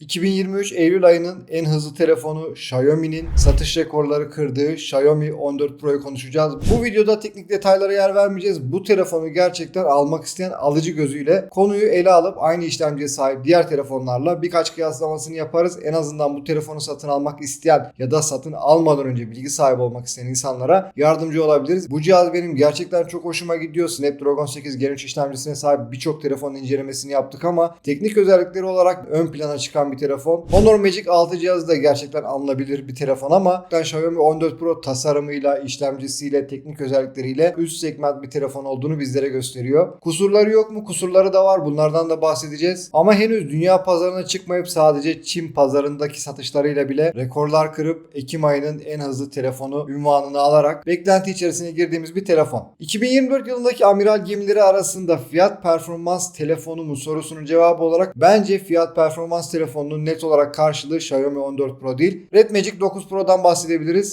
2023 Eylül ayının en hızlı telefonu Xiaomi'nin satış rekorları kırdığı Xiaomi 14 Pro'yu konuşacağız. Bu videoda teknik detaylara yer vermeyeceğiz. Bu telefonu gerçekten almak isteyen alıcı gözüyle konuyu ele alıp aynı işlemciye sahip diğer telefonlarla birkaç kıyaslamasını yaparız. En azından bu telefonu satın almak isteyen ya da satın almadan önce bilgi sahibi olmak isteyen insanlara yardımcı olabiliriz. Bu cihaz benim gerçekten çok hoşuma gidiyor. Snapdragon 8 Gen 3 işlemcisine sahip birçok telefonun incelemesini yaptık ama teknik özellikleri olarak ön plana çıkan bir telefon. Honor Magic 6 cihazı da gerçekten alınabilir bir telefon ama ben Xiaomi 14 Pro tasarımıyla, işlemcisiyle, teknik özellikleriyle üst segment bir telefon olduğunu bizlere gösteriyor. Kusurları yok mu? Kusurları da var. Bunlardan da bahsedeceğiz. Ama henüz dünya pazarına çıkmayıp sadece Çin pazarındaki satışlarıyla bile rekorlar kırıp Ekim ayının en hızlı telefonu ünvanını alarak beklenti içerisine girdiğimiz bir telefon. 2024 yılındaki amiral gemileri arasında fiyat performans telefonu mu sorusunun cevabı olarak bence fiyat performans telefonunun net olarak karşılığı Xiaomi 14 Pro değil. Red Magic 9 Pro'dan bahsedebiliriz.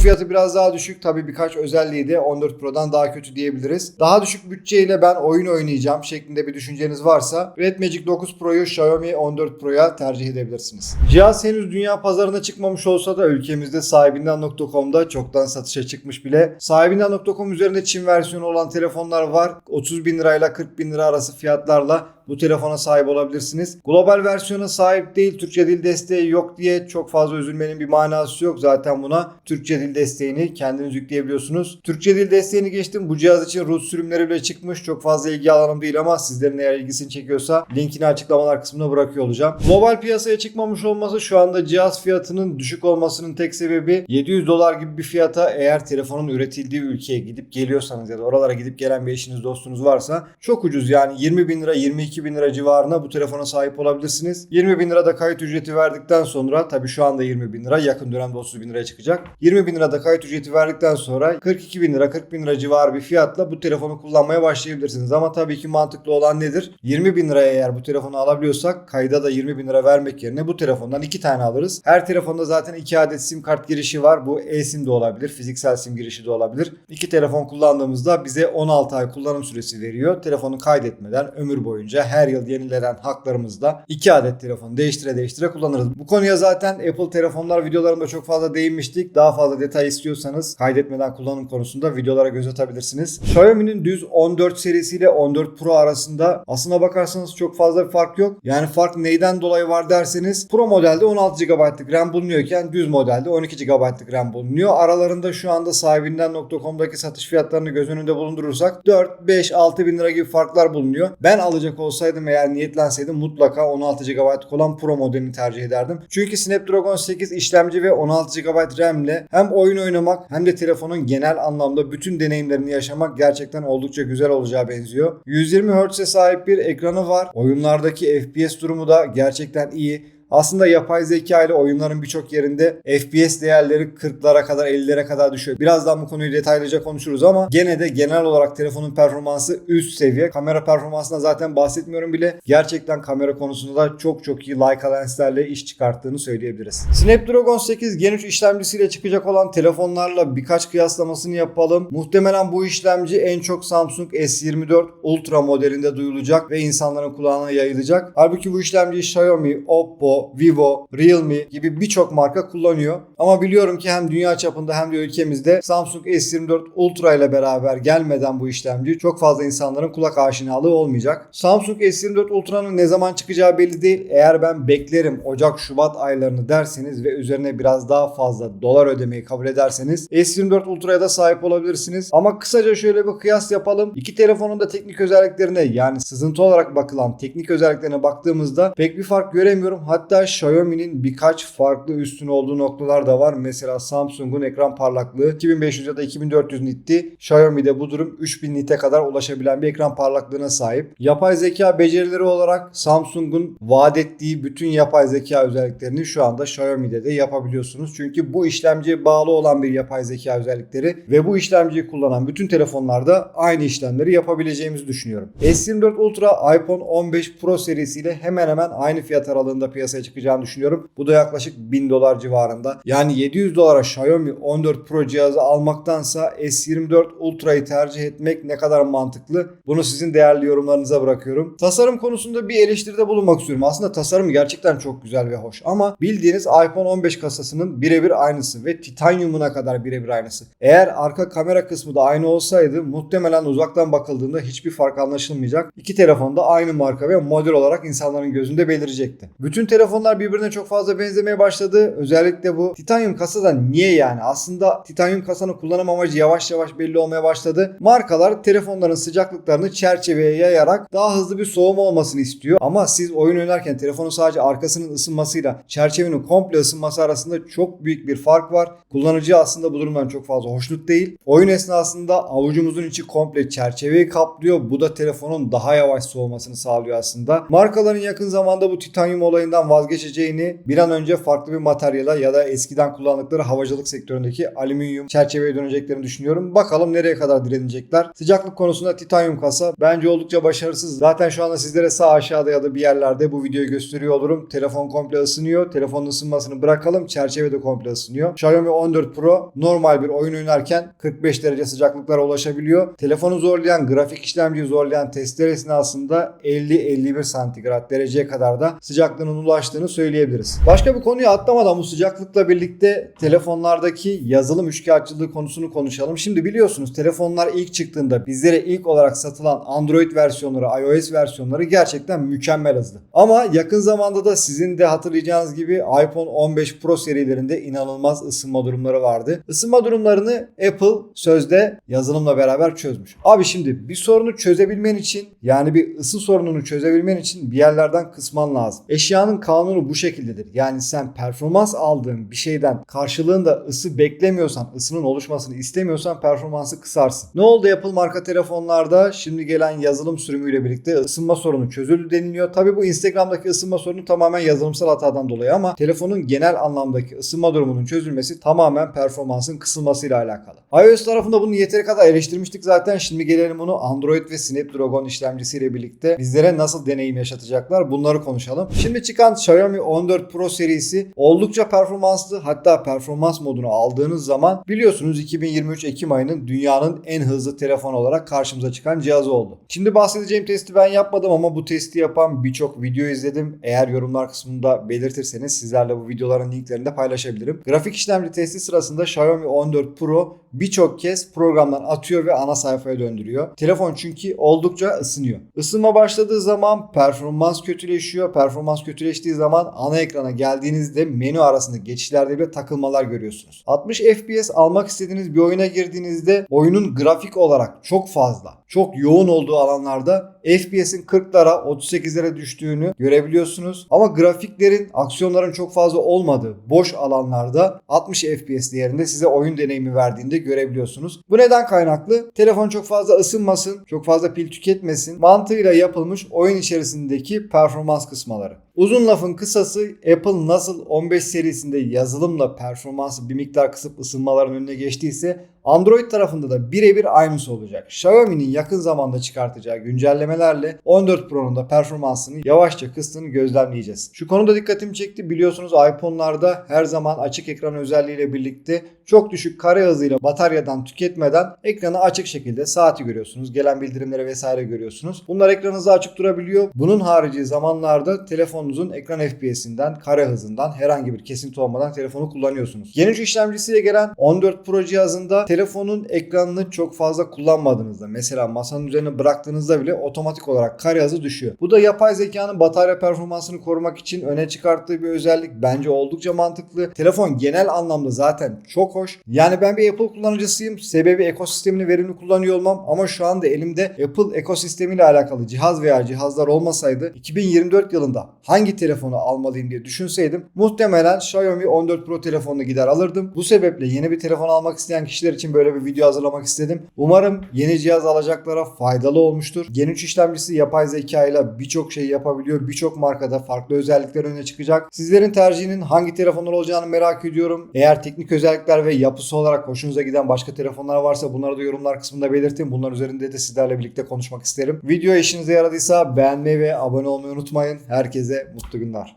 Fiyatı biraz daha düşük. Tabii birkaç özelliği de 14 Pro'dan daha kötü diyebiliriz. Daha düşük bütçeyle ben oyun oynayacağım şeklinde bir düşünceniz varsa Red Magic 9 Pro'yu Xiaomi 14 Pro'ya tercih edebilirsiniz. Cihaz henüz dünya pazarına çıkmamış olsa da ülkemizde sahibinden.com'da çoktan satışa çıkmış bile. Sahibinden.com üzerinde Çin versiyonu olan telefonlar var. 30 bin lirayla 40 bin lira arası fiyatlarla bu telefona sahip olabilirsiniz. Global versiyona sahip değil, Türkçe dil desteği yok diye çok fazla üzülmenin bir manası yok. Zaten buna Türkçe dil desteğini kendiniz yükleyebiliyorsunuz. Türkçe dil desteğini geçtim. Bu cihaz için root sürümleri bile çıkmış. Çok fazla ilgi alanım değil ama sizlerin eğer ilgisini çekiyorsa linkini açıklamalar kısmına bırakıyor olacağım. Global piyasaya çıkmamış olması şu anda cihaz fiyatının düşük olmasının tek sebebi 700 dolar gibi bir fiyata eğer telefonun üretildiği ülkeye gidip geliyorsanız ya da oralara gidip gelen bir eşiniz dostunuz varsa çok ucuz yani 20 bin lira 22 bin lira civarına bu telefona sahip olabilirsiniz. 20 bin lira da kayıt ücreti verdikten sonra tabi şu anda 20 bin lira yakın dönemde 30 bin liraya çıkacak. 20 bin lira da kayıt ücreti verdikten sonra 42 bin lira 40 bin lira civarı bir fiyatla bu telefonu kullanmaya başlayabilirsiniz. Ama tabii ki mantıklı olan nedir? 20 bin liraya eğer bu telefonu alabiliyorsak kayda da 20 bin lira vermek yerine bu telefondan 2 tane alırız. Her telefonda zaten 2 adet sim kart girişi var. Bu e-sim de olabilir, fiziksel sim girişi de olabilir. İki telefon kullandığımızda bize 16 ay kullanım süresi veriyor. Telefonu kaydetmeden ömür boyunca her yıl yenilenen haklarımızda 2 adet telefonu değiştire değiştire kullanırız. Bu konuya zaten Apple telefonlar videolarında çok fazla değinmiştik. Daha fazla detay istiyorsanız kaydetmeden kullanım konusunda videolara göz atabilirsiniz. Xiaomi'nin düz 14 serisiyle 14 Pro arasında aslına bakarsanız çok fazla bir fark yok. Yani fark neyden dolayı var derseniz Pro modelde 16 GB'lık RAM bulunuyorken düz modelde 12 GB'lık RAM bulunuyor. Aralarında şu anda sahibinden.com'daki satış fiyatlarını göz önünde bulundurursak 4, 5, 6 bin lira gibi farklar bulunuyor. Ben alacak olsaydım eğer niyetlenseydim mutlaka 16 GB olan Pro modelini tercih ederdim. Çünkü Snapdragon 8 işlemci ve 16 GB RAM ile hem oyun oynamak hem de telefonun genel anlamda bütün deneyimlerini yaşamak gerçekten oldukça güzel olacağı benziyor. 120 Hz'e sahip bir ekranı var. Oyunlardaki FPS durumu da gerçekten iyi. Aslında yapay zeka ile oyunların birçok yerinde FPS değerleri 40'lara kadar 50'lere kadar düşüyor. Birazdan bu konuyu detaylıca konuşuruz ama gene de genel olarak telefonun performansı üst seviye. Kamera performansına zaten bahsetmiyorum bile. Gerçekten kamera konusunda da çok çok iyi Leica lenslerle iş çıkarttığını söyleyebiliriz. Snapdragon 8 Gen 3 işlemcisiyle çıkacak olan telefonlarla birkaç kıyaslamasını yapalım. Muhtemelen bu işlemci en çok Samsung S24 Ultra modelinde duyulacak ve insanların kulağına yayılacak. Halbuki bu işlemci Xiaomi, Oppo, Vivo, Realme gibi birçok marka kullanıyor. Ama biliyorum ki hem dünya çapında hem de ülkemizde Samsung S24 Ultra ile beraber gelmeden bu işlemci çok fazla insanların kulak aşinalığı olmayacak. Samsung S24 Ultra'nın ne zaman çıkacağı belli değil. Eğer ben beklerim Ocak Şubat aylarını derseniz ve üzerine biraz daha fazla dolar ödemeyi kabul ederseniz S24 Ultra'ya da sahip olabilirsiniz. Ama kısaca şöyle bir kıyas yapalım. İki telefonun da teknik özelliklerine yani sızıntı olarak bakılan teknik özelliklerine baktığımızda pek bir fark göremiyorum. Hatta Hatta Xiaomi'nin birkaç farklı üstün olduğu noktalar da var. Mesela Samsung'un ekran parlaklığı 2500 ya da 2400 nitti. Xiaomi'de bu durum 3000 nite kadar ulaşabilen bir ekran parlaklığına sahip. Yapay zeka becerileri olarak Samsung'un vaat ettiği bütün yapay zeka özelliklerini şu anda Xiaomi'de de yapabiliyorsunuz. Çünkü bu işlemciye bağlı olan bir yapay zeka özellikleri ve bu işlemciyi kullanan bütün telefonlarda aynı işlemleri yapabileceğimizi düşünüyorum. S24 Ultra iPhone 15 Pro serisiyle hemen hemen aynı fiyat aralığında piyasaya piyasaya çıkacağını düşünüyorum. Bu da yaklaşık 1000 dolar civarında. Yani 700 dolara Xiaomi 14 Pro cihazı almaktansa S24 Ultra'yı tercih etmek ne kadar mantıklı? Bunu sizin değerli yorumlarınıza bırakıyorum. Tasarım konusunda bir eleştiride bulunmak istiyorum. Aslında tasarım gerçekten çok güzel ve hoş ama bildiğiniz iPhone 15 kasasının birebir aynısı ve titanyumuna kadar birebir aynısı. Eğer arka kamera kısmı da aynı olsaydı muhtemelen uzaktan bakıldığında hiçbir fark anlaşılmayacak. İki telefon da aynı marka ve model olarak insanların gözünde belirecekti. Bütün telefonlar birbirine çok fazla benzemeye başladı. Özellikle bu titanyum kasada niye yani? Aslında titanyum kasanın kullanım amacı yavaş yavaş belli olmaya başladı. Markalar telefonların sıcaklıklarını çerçeveye yayarak daha hızlı bir soğuma olmasını istiyor. Ama siz oyun oynarken telefonun sadece arkasının ısınmasıyla çerçevenin komple ısınması arasında çok büyük bir fark var. Kullanıcı aslında bu durumdan çok fazla hoşnut değil. Oyun esnasında avucumuzun içi komple çerçeveyi kaplıyor. Bu da telefonun daha yavaş soğumasını sağlıyor aslında. Markaların yakın zamanda bu titanyum olayından vazgeçeceğini bir an önce farklı bir materyala ya da eskiden kullandıkları havacılık sektöründeki alüminyum çerçeveye döneceklerini düşünüyorum. Bakalım nereye kadar direnecekler. Sıcaklık konusunda titanyum kasa bence oldukça başarısız. Zaten şu anda sizlere sağ aşağıda ya da bir yerlerde bu videoyu gösteriyor olurum. Telefon komple ısınıyor. Telefonun ısınmasını bırakalım. Çerçeve de komple ısınıyor. Xiaomi 14 Pro normal bir oyun oynarken 45 derece sıcaklıklara ulaşabiliyor. Telefonu zorlayan, grafik işlemciyi zorlayan testler esnasında 50-51 santigrat dereceye kadar da sıcaklığının ulaştığını söyleyebiliriz. Başka bir konuya atlamadan bu sıcaklıkla birlikte telefonlardaki yazılım üçkağıtçılığı konusunu konuşalım. Şimdi biliyorsunuz telefonlar ilk çıktığında bizlere ilk olarak satılan Android versiyonları, iOS versiyonları gerçekten mükemmel hızlı. Ama yakın zamanda da sizin de hatırlayacağınız gibi iPhone 15 Pro serilerinde inanılmaz ısınma durumları vardı. Isınma durumlarını Apple sözde yazılımla beraber çözmüş. Abi şimdi bir sorunu çözebilmen için yani bir ısı sorununu çözebilmen için bir yerlerden kısman lazım. Eşyanın kanunu bu şekildedir. Yani sen performans aldığın bir şeyden karşılığında ısı beklemiyorsan, ısının oluşmasını istemiyorsan performansı kısarsın. Ne oldu Apple marka telefonlarda? Şimdi gelen yazılım sürümüyle birlikte ısınma sorunu çözüldü deniliyor. Tabii bu Instagram'daki ısınma sorunu tamamen yazılımsal hatadan dolayı ama telefonun genel anlamdaki ısınma durumunun çözülmesi tamamen performansın kısılmasıyla alakalı. iOS tarafında bunu yeteri kadar eleştirmiştik zaten. Şimdi gelelim bunu Android ve Snapdragon işlemcisiyle birlikte bizlere nasıl deneyim yaşatacaklar bunları konuşalım. Şimdi çıkan Xiaomi 14 Pro serisi oldukça performanslı hatta performans modunu aldığınız zaman biliyorsunuz 2023 Ekim ayının dünyanın en hızlı telefon olarak karşımıza çıkan cihazı oldu. Şimdi bahsedeceğim testi ben yapmadım ama bu testi yapan birçok video izledim. Eğer yorumlar kısmında belirtirseniz sizlerle bu videoların linklerini de paylaşabilirim. Grafik işlemci testi sırasında Xiaomi 14 Pro birçok kez programdan atıyor ve ana sayfaya döndürüyor. Telefon çünkü oldukça ısınıyor. Isınma başladığı zaman performans kötüleşiyor. Performans kötüleştiği zaman ana ekrana geldiğinizde menü arasında geçişlerde bile takılmalar görüyorsunuz. 60 FPS almak istediğiniz bir oyuna girdiğinizde oyunun grafik olarak çok fazla, çok yoğun olduğu alanlarda FPS'in 40'lara 38'lere düştüğünü görebiliyorsunuz. Ama grafiklerin, aksiyonların çok fazla olmadığı boş alanlarda 60 FPS değerinde size oyun deneyimi verdiğinde görebiliyorsunuz. Bu neden kaynaklı? Telefon çok fazla ısınmasın, çok fazla pil tüketmesin mantığıyla yapılmış oyun içerisindeki performans kısmaları. Uzun lafın kısası Apple nasıl 15 serisinde yazılımla performansı bir miktar kısıp ısınmaların önüne geçtiyse Android tarafında da birebir aynısı olacak. Xiaomi'nin yakın zamanda çıkartacağı güncellemelerle 14 Pro'nun da performansını yavaşça kıstığını gözlemleyeceğiz. Şu konuda dikkatimi çekti. Biliyorsunuz iPhone'larda her zaman açık ekran özelliğiyle birlikte çok düşük kare hızıyla bataryadan tüketmeden ekranı açık şekilde saati görüyorsunuz. Gelen bildirimleri vesaire görüyorsunuz. Bunlar ekranınızda açık durabiliyor. Bunun harici zamanlarda telefonunuzun ekran FPS'inden, kare hızından herhangi bir kesinti olmadan telefonu kullanıyorsunuz. Geniş işlemcisiyle gelen 14 Pro cihazında telefonun ekranını çok fazla kullanmadığınızda mesela masanın üzerine bıraktığınızda bile otomatik olarak kare hızı düşüyor. Bu da yapay zekanın batarya performansını korumak için öne çıkarttığı bir özellik. Bence oldukça mantıklı. Telefon genel anlamda zaten çok hoş. Yani ben bir Apple kullanıcısıyım. Sebebi ekosistemini verimli kullanıyor olmam ama şu anda elimde Apple ekosistemiyle alakalı cihaz veya cihazlar olmasaydı 2024 yılında hangi telefonu almalıyım diye düşünseydim muhtemelen Xiaomi 14 Pro telefonunu gider alırdım. Bu sebeple yeni bir telefon almak isteyen kişiler için böyle bir video hazırlamak istedim. Umarım yeni cihaz alacaklara faydalı olmuştur. Gen 3 işlemcisi yapay zeka ile birçok şey yapabiliyor. Birçok markada farklı özellikler öne çıkacak. Sizlerin tercihinin hangi telefonlar olacağını merak ediyorum. Eğer teknik özellikler ve yapısı olarak hoşunuza giden başka telefonlar varsa bunları da yorumlar kısmında belirtin. Bunlar üzerinde de sizlerle birlikte konuşmak isterim. Video işinize yaradıysa beğenmeyi ve abone olmayı unutmayın. Herkese mutlu günler.